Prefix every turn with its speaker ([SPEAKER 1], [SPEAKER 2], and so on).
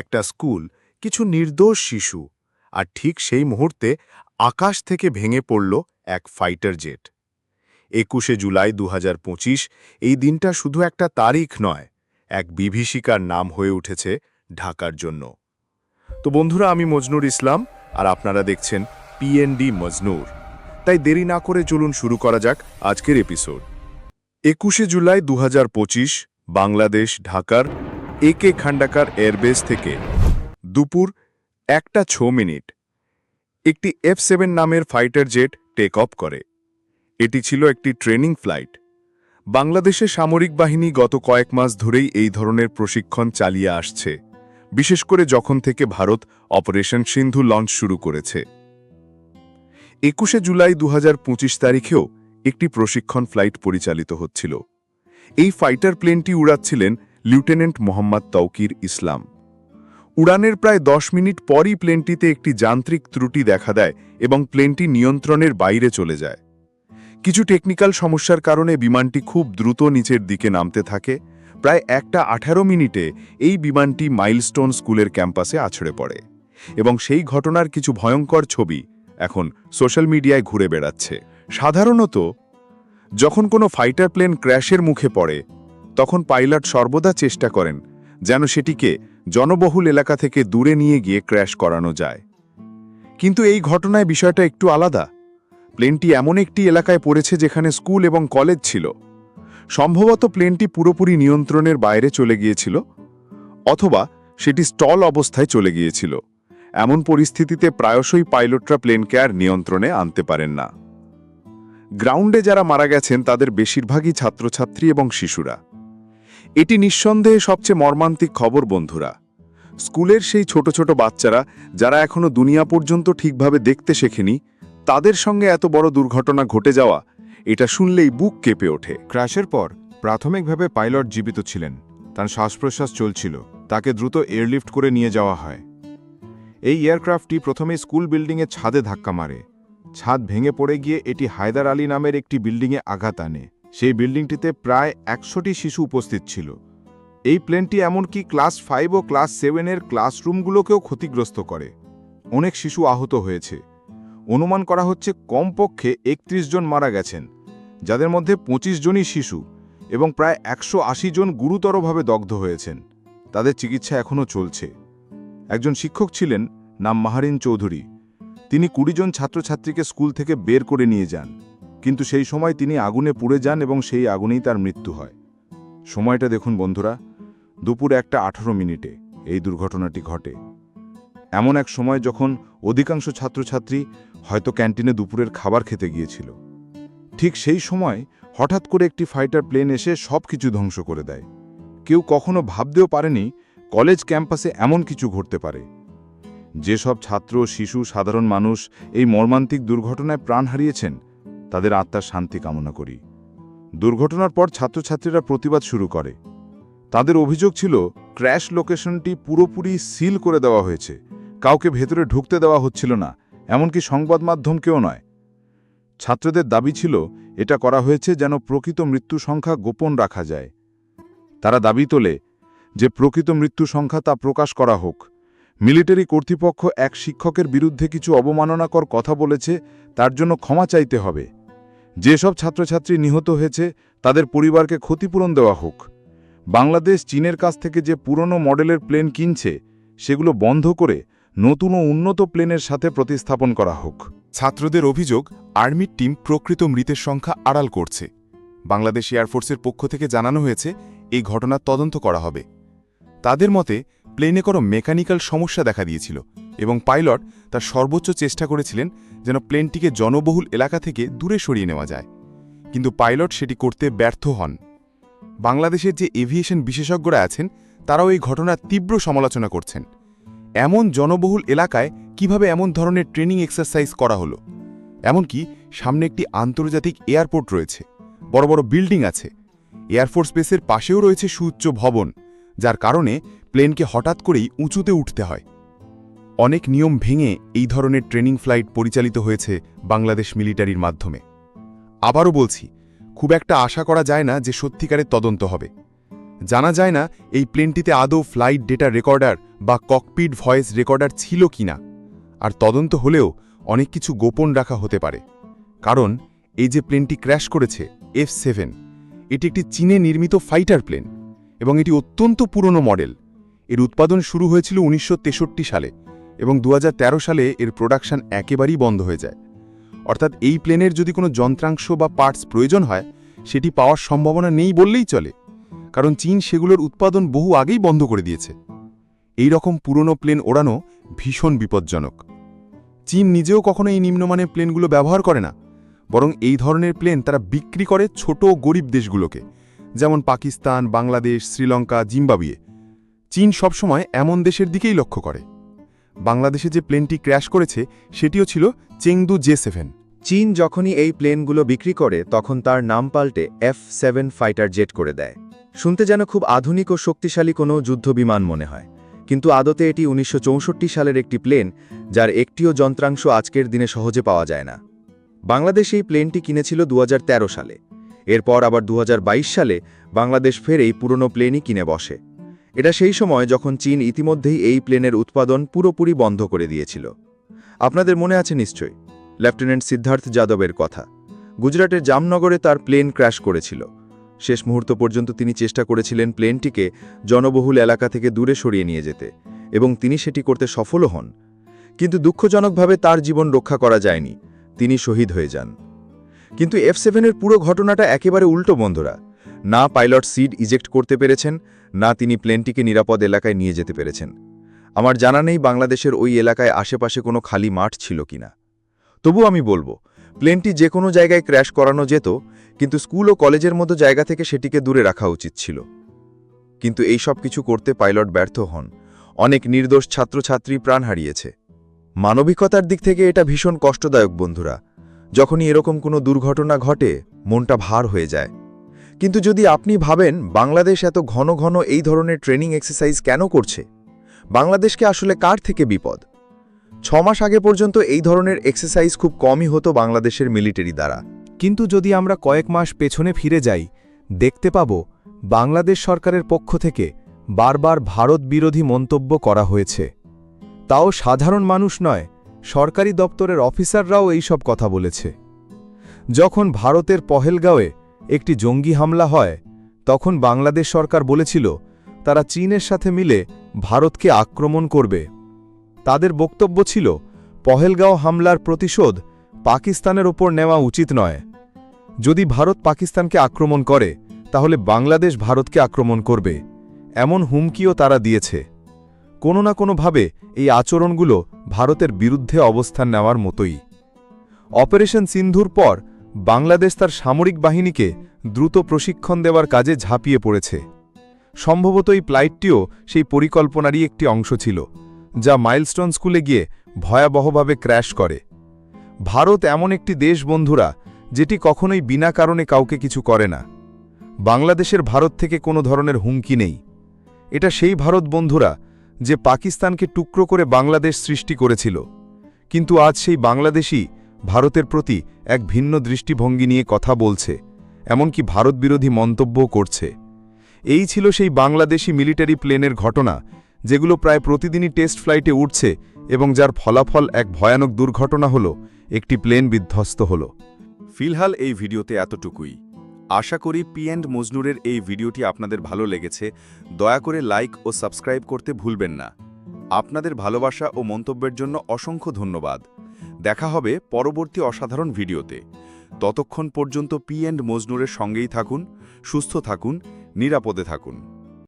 [SPEAKER 1] একটা স্কুল, কিছু নির্দোষ শিশু, আর ঠিক সেই মুহূর্তে আকাশ থেকে ভেঙে পড়ল এক ফাইটার জেট একুশে জুলাই দু হাজার পঁচিশ, এই দিনটা শুধু একটা তারিখ নয়, এক বিভীষিকার নাম হয়ে উঠেছে ঢাকার জন্য। তো বন্ধুরা, আমি মজনুর ইসলাম, আর আপনারা দেখছেন পিএনডি মজনুর। তাই দেরি না করে চলুন শুরু করা যাক আজকের এপিসোড একুশে জুলাই দু হাজার পঁচিশ, বাংলাদেশ, ঢাকার এ কে খান্ডাকার এয়ারবেস থেকে দুপুর একটা ছ মিনিট। একটি এফ সেভেন নামের ফাইটার জেট টেক অফ করে। এটি ছিল একটি ট্রেনিং ফ্লাইট। বাংলাদেশের সামরিক বাহিনী গত কয়েক মাস ধরেই এই ধরনের প্রশিক্ষণ চালিয়ে আসছে, বিশেষ করে যখন থেকে ভারত অপারেশন সিন্ধু লঞ্চ শুরু করেছে। একুশে জুলাই দু হাজার পঁচিশ তারিখেও একটি প্রশিক্ষণ ফ্লাইট পরিচালিত হচ্ছিল। এই ফাইটার প্লেনটি উড়াচ্ছিলেন লিউটেন্যান্ট মোহাম্মদ তৌকির ইসলাম। উড়ানের প্রায় দশ মিনিট পরই প্লেনটিতে একটি যান্ত্রিক ত্রুটি দেখা দেয় এবং প্লেনটি নিয়ন্ত্রণের বাইরে চলে যায়। কিছু টেকনিক্যাল সমস্যার কারণে বিমানটি খুব দ্রুত নিচের দিকে নামতে থাকে। প্রায় একটা আঠারো মিনিটে এই বিমানটি মাইলস্টোন স্কুলের ক্যাম্পাসে আছড়ে পড়ে এবং সেই ঘটনার কিছু ভয়ঙ্কর ছবি এখন সোশ্যাল মিডিয়ায় ঘুরে বেড়াচ্ছে। সাধারণত, যখন কোনো ফাইটার প্লেন ক্র্যাশের মুখে পড়ে তখন পাইলট সর্বদা চেষ্টা করেন যেন সেটিকে জনবহুল এলাকা থেকে দূরে নিয়ে গিয়ে ক্র্যাশ করানো যায়। কিন্তু এই ঘটনায় বিষয়টা একটু আলাদা। প্লেনটি এমন একটি এলাকায় পড়েছে যেখানে স্কুল এবং কলেজ ছিল। সম্ভবত প্লেনটি পুরোপুরি নিয়ন্ত্রণের বাইরে চলে গিয়েছিল, অথবা সেটি স্টল অবস্থায় চলে গিয়েছিল। এমন পরিস্থিতিতে প্রায়শই পাইলটরা প্লেনকে আর নিয়ন্ত্রণে আনতে পারেন না। গ্রাউন্ডে যারা মারা গেছেন তাদের বেশিরভাগই ছাত্রছাত্রী এবং শিশুরা। এটি নিঃসন্দেহে সবচেয়ে মর্মান্তিক খবর, বন্ধুরা। স্কুলের সেই ছোট ছোট বাচ্চারা, যারা এখনও দুনিয়া পর্যন্ত ঠিকভাবে দেখতে শেখেনি, তাদের সঙ্গে এত বড় দুর্ঘটনা ঘটে যাওয়া, এটা শুনলেই বুক কেঁপে ওঠে।
[SPEAKER 2] ক্র্যাশের পর, প্রাথমিকভাবে পাইলট জীবিত ছিলেন। তার শ্বাস প্রশ্বাস চলছিল। তাকে দ্রুত এয়ারলিফট করে নিয়ে যাওয়া হয়। এই এয়ারক্রাফটটি প্রথমে স্কুল বিল্ডিংয়ের ছাদে ধাক্কা মারে। ছাদ ভেঙে পড়ে গিয়ে এটি হায়দার আলী নামের একটি বিল্ডিংয়ে আঘাত আনে। সেই বিল্ডিংটিতে প্রায় একশোটি শিশু উপস্থিত ছিল। এই প্লেনটি এমনকি ক্লাস ফাইভ ও ক্লাস সেভেনের ক্লাসরুমগুলোকেও ক্ষতিগ্রস্ত করে। অনেক শিশু আহত হয়েছে। অনুমান করা হচ্ছে কমপক্ষে একত্রিশ জন মারা গেছেন, যাদের মধ্যে ২৫ জনই শিশু এবং প্রায় একশো আশি জন গুরুতরভাবে দগ্ধ হয়েছেন। তাদের চিকিৎসা এখনও চলছে। একজন শিক্ষক ছিলেন, নাম মাহারিন চৌধুরী। তিনি কুড়ি জন ছাত্রছাত্রীকে স্কুল থেকে বের করে নিয়ে যান। কিন্তু সেই সময় তিনি আগুনে পুড়ে যান এবং সেই আগুনেই তার মৃত্যু হয়। সময়টা দেখুন বন্ধুরা, দুপুর একটা আঠারো মিনিটে এই দুর্ঘটনাটি ঘটে। এমন এক সময় যখন অধিকাংশ ছাত্রছাত্রী হয়তো ক্যান্টিনে দুপুরের খাবার খেতে গিয়েছিল। ঠিক সেই সময় হঠাৎ করে একটি ফাইটার প্লেন এসে সব কিছু ধ্বংস করে দেয়। কেউ কখনো ভাবতেও পারেনি কলেজ ক্যাম্পাসে এমন কিছু ঘটতে পারে। যেসব ছাত্র, শিশু, সাধারণ মানুষ এই মর্মান্তিক দুর্ঘটনায় প্রাণ হারিয়েছেন তাদের আত্মার শান্তি কামনা করি। দুর্ঘটনার পর ছাত্রছাত্রীরা প্রতিবাদ শুরু করে। তাদের অভিযোগ ছিল, ক্র্যাশ লোকেশনটি পুরোপুরি সিল করে দেওয়া হয়েছে। কাউকে ভেতরে ঢুকতে দেওয়া হচ্ছিল না, এমনকি সংবাদ মাধ্যমকেও নয়। ছাত্রদের দাবি ছিল, এটা করা হয়েছে যেন প্রকৃত মৃত্যু সংখ্যা গোপন রাখা যায়। তারা দাবি তোলে যে, প্রকৃত মৃত্যু সংখ্যা তা প্রকাশ করা হোক। মিলিটারি কর্তৃপক্ষ এক শিক্ষকের বিরুদ্ধে কিছু অবমাননাকর কথা বলেছে, তার জন্য ক্ষমা চাইতে হবে। যেসব ছাত্রছাত্রী নিহত হয়েছে, তাদের পরিবারকে ক্ষতিপূরণ দেওয়া হোক। বাংলাদেশ চীনের কাছ থেকে যে পুরনো মডেলের প্লেন কিনছে, সেগুলো বন্ধ করে নতুন ও উন্নত প্লেনের সাথে প্রতিস্থাপন করা হোক।
[SPEAKER 3] ছাত্রদের অভিযোগ আর্মির টিম প্রকৃত মৃতের সংখ্যা আড়াল করছে। বাংলাদেশ এয়ারফোর্সের পক্ষ থেকে জানানো হয়েছে, এই ঘটনার তদন্ত করা হবে। তাদের মতে প্লেনে কোনো মেকানিক্যাল সমস্যা দেখা দিয়েছিল এবং পাইলট তার সর্বোচ্চ চেষ্টা করেছিলেন যেন প্লেনটিকে জনবহুল এলাকা থেকে দূরে সরিয়ে নেওয়া যায়। কিন্তু পাইলট সেটি করতে ব্যর্থ হন। বাংলাদেশের যে এভিয়েশন বিশেষজ্ঞরা আছেন, তারাও এই ঘটনার তীব্র সমালোচনা করছেন। এমন জনবহুল এলাকায় কীভাবে এমন ধরনের ট্রেনিং এক্সারসাইজ করা হলো? এমনকি সামনে একটি আন্তর্জাতিক এয়ারপোর্ট রয়েছে, বড় বড় বিল্ডিং আছে। এয়ারফোর্স বেসের পাশেও রয়েছে সুউচ্চ ভবন, যার কারণে প্লেনকে হঠাৎ করেই উঁচুতে উঠতে হয়। অনেক নিয়ম ভেঙে এই ধরনের ট্রেনিং ফ্লাইট পরিচালিত হয়েছে বাংলাদেশ মিলিটারির মাধ্যমে। আবারও বলছি, খুব একটা আশা করা যায় না যে সত্যিকারের তদন্ত হবে। জানা যায় না এই প্লেনটিতে আদৌ ফ্লাইট ডেটা রেকর্ডার বা ককপিট ভয়েস রেকর্ডার ছিল কিনা আর তদন্ত হলেও অনেক কিছু গোপন রাখা হতে পারে। কারণ, এই যে প্লেনটি ক্র্যাশ করেছে, এফ সেভেন, এটি একটি চীনে নির্মিত ফাইটার প্লেন এবং এটি অত্যন্ত পুরনো মডেল। এর উৎপাদন শুরু হয়েছিল উনিশশো তেষট্টি সালে এবং দু হাজার তেরো সালে এর প্রোডাকশন একেবারেই বন্ধ হয়ে যায়। অর্থাৎ এই প্লেনের যদি কোনো যন্ত্রাংশ বা পার্টস প্রয়োজন হয়, সেটি পাওয়ার সম্ভাবনা নেই বললেই চলে, কারণ চীন সেগুলোর উৎপাদন বহু আগেই বন্ধ করে দিয়েছে। এই রকম পুরনো প্লেন ওড়ানো ভীষণ বিপজ্জনক। চীন নিজেও কখনো এই নিম্নমানের প্লেনগুলো ব্যবহার করে না, বরং এই ধরনের প্লেন তারা বিক্রি করে ছোট গরিব দেশগুলোকে, যেমন পাকিস্তান, বাংলাদেশ, শ্রীলঙ্কা, জিম্বাবুয়ে। চীন সবসময় এমন দেশের দিকেই লক্ষ্য করে। বাংলাদেশে যে প্লেনটি ক্র্যাশ করেছে, সেটিও ছিল চেংদু জে সেভেন।
[SPEAKER 4] চীন যখনই এই প্লেনগুলো বিক্রি করে, তখন তার নাম পাল্টে এফ সেভেন ফাইটার জেট করে দেয়। শুনতে যেন খুব আধুনিক ও শক্তিশালী কোনো যুদ্ধবিমান মনে হয়। কিন্তু আদতে এটি উনিশশো চৌষট্টি সালের একটি প্লেন, যার একটিও যন্ত্রাংশ আজকের দিনে সহজে পাওয়া যায় না। বাংলাদেশ এই প্লেনটি কিনেছিল দু হাজার তেরো সালে। এরপর আবার দু হাজার বাইশ সালে বাংলাদেশ ফের এই পুরনো প্লেনই কিনে বসে। এটা সেই সময় যখন চীন ইতিমধ্যেই এই প্লেনের উৎপাদন পুরোপুরি বন্ধ করে দিয়েছিল। আপনাদের মনে আছে নিশ্চয়ই, লেফটেন্যান্ট সিদ্ধার্থ যাদবের কথা। গুজরাটের জামনগরে তার প্লেন ক্র্যাশ করেছিল। শেষ মুহূর্ত পর্যন্ত তিনি চেষ্টা করেছিলেন প্লেনটিকে জনবহুল এলাকা থেকে দূরে সরিয়ে নিয়ে যেতে, এবং তিনি সেটি করতে সফলও হন। কিন্তু দুঃখজনকভাবে তার জীবন রক্ষা করা যায়নি, তিনি শহীদ হয়ে যান। কিন্তু এফ সেভেনের পুরো ঘটনাটা একেবারে উল্টো বন্ধুরা। না পাইলট সিড ইজেক্ট করতে পেরেছেন না তিনি প্লেনটিকে নিরাপদ এলাকায় নিয়ে যেতে পেরেছেন। আমার জানা নেই বাংলাদেশের ওই এলাকায় আশেপাশে কোনো খালি মাঠ ছিল কিনা। তবু আমি বলব, প্লেনটি যে কোনো জায়গায় ক্র্যাশ করানো যেত, কিন্তু স্কুল ও কলেজের মতো জায়গা থেকে সেটিকে দূরে রাখা উচিত ছিল। কিন্তু এই সব কিছু করতে পাইলট ব্যর্থ হন। অনেক নির্দোষ ছাত্রছাত্রী প্রাণ হারিয়েছে। মানবিকতার দিক থেকে এটা ভীষণ কষ্টদায়ক বন্ধুরা। যখনই এরকম কোনো দুর্ঘটনা ঘটে, মনটা ভার হয়ে যায়। কিন্তু যদি আপনি ভাবেন বাংলাদেশ এত ঘন ঘন এই ধরনের ট্রেনিং এক্সারসাইজ কেন করছে, বাংলাদেশকে আসলে কার থেকে বিপদ? ছ মাস আগে পর্যন্ত এই ধরনের এক্সারসাইজ খুব কমই হতো বাংলাদেশের মিলিটারি দ্বারা।
[SPEAKER 5] কিন্তু যদি আমরা কয়েক মাস পেছনে ফিরে যাই, দেখতে পাব বাংলাদেশ সরকারের পক্ষ থেকে বারবার ভারত বিরোধী মন্তব্য করা হয়েছে। তাও সাধারণ মানুষ নয়, সরকারি দপ্তরের অফিসাররাও এইসব কথা বলেছে। যখন ভারতের পহেলগাঁওয়ে একটি জঙ্গি হামলা হয়, তখন বাংলাদেশ সরকার বলেছিল, তারা চীনের সাথে মিলে ভারতকে আক্রমণ করবে। তাদের বক্তব্য ছিল, পহেলগাঁও হামলার প্রতিশোধ পাকিস্তানের ওপর নেওয়া উচিত নয়। যদি ভারত পাকিস্তানকে আক্রমণ করে, তাহলে বাংলাদেশ ভারতকে আক্রমণ করবে, এমন হুমকিও তারা দিয়েছে। কোনো না কোনোভাবে এই আচরণগুলো ভারতের বিরুদ্ধে অবস্থান নেওয়ার মতোই। অপারেশন সিন্ধুর পর বাংলাদেশ তার সামরিক বাহিনীকে দ্রুত প্রশিক্ষণ দেওয়ার কাজে ঝাঁপিয়ে পড়েছে। সম্ভবত এই ফ্লাইটটিও সেই পরিকল্পনারই একটি অংশ ছিল, যা মাইলস্টোন স্কুলে গিয়ে ভয়াবহভাবে ক্র্যাশ করে। ভারত এমন একটি দেশ, বন্ধুরা, যেটি কখনোই বিনা কারণে কাউকে কিছু করে না। বাংলাদেশের ভারত থেকে কোনো ধরনের হুমকি নেই। এটা সেই ভারত, বন্ধুরা, যে পাকিস্তানকে টুকরো করে বাংলাদেশ সৃষ্টি করেছিল। কিন্তু আজ সেই বাংলাদেশই ভারতের প্রতি এক ভিন্ন দৃষ্টিভঙ্গি নিয়ে কথা বলছে, এমনকি ভারত বিরোধী মন্তব্যও করছে। এই ছিল সেই বাংলাদেশি মিলিটারি প্লেনের ঘটনা, যেগুলো প্রায় প্রতিদিনই টেস্ট ফ্লাইটে উঠছে এবং যার ফলাফল এক ভয়ানক দুর্ঘটনা হল, একটি প্লেন বিধ্বস্ত হল।
[SPEAKER 3] ফিলহাল এই ভিডিওতে এতটুকুই। আশা করি পি অ্যান্ড মজনুরের এই ভিডিওটি আপনাদের ভালো লেগেছে। দয়া করে লাইক ও সাবস্ক্রাইব করতে ভুলবেন না। আপনাদের ভালোবাসা ও মন্তব্যের জন্য অসংখ্য ধন্যবাদ। দেখা হবে পরবর্তী অসাধারণ ভিডিওতে। ততক্ষণ পর্যন্ত পি অ্যান্ড মজনুরের সঙ্গেই থাকুন, সুস্থ থাকুন, নিরাপদে থাকুন।